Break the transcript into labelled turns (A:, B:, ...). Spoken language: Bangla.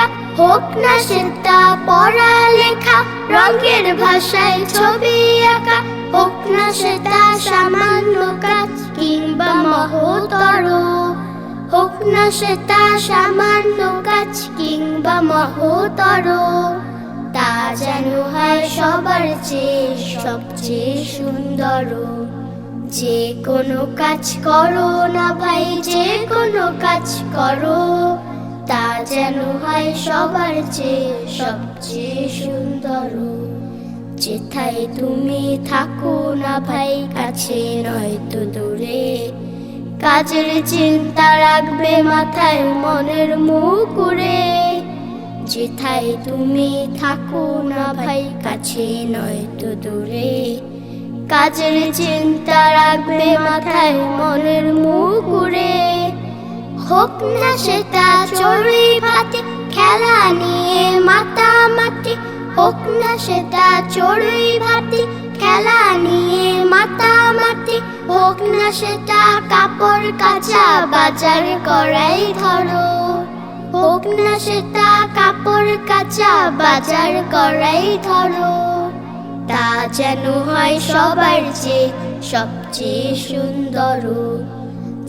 A: আঁকা হোক না সেটা পড়ালেখা, রঙের ভাষায় ছবি আঁকা, হোক না সেটা সামান্য কাজ কিংবা মহতর, হোক না সেটা সামান্য কাজ কিংবা মহতর, তা যেন হয় সবার চেয়ে সবচেয়ে সুন্দর। যে কোনো কাজ করো না ভাই, যে কোনো কাজ করো। যেন হয় সবার চেয়ে সবচেয়ে সুন্দর। যেথায় তুমি থাকো না ভাই, কাছে নয়তো দূরে। কাজের চিন্তা রাখবে মাথায় মনের মুকুরে। যেথায় তুমি থাকো না ভাই, কাছে নয়তো দূরে। কাজের চিন্তা রাখবে মাথায় মনের মুকুরে। হোক না সেটা, চড়ুই ভাতি খেলা নিয়ে মাতামাতি। হোক না সেটা, চড়ুই ভাতি খেলা নিয়ে মাতামাতি। হোক না সেটা, কাপড় কাচা বাজার করাই ধরো। হোক না সেটা, কাপড় কাচা বাজার করাই ধরো। তা যেন হয় সবার চেয়ে সবচেয়ে সুন্দর।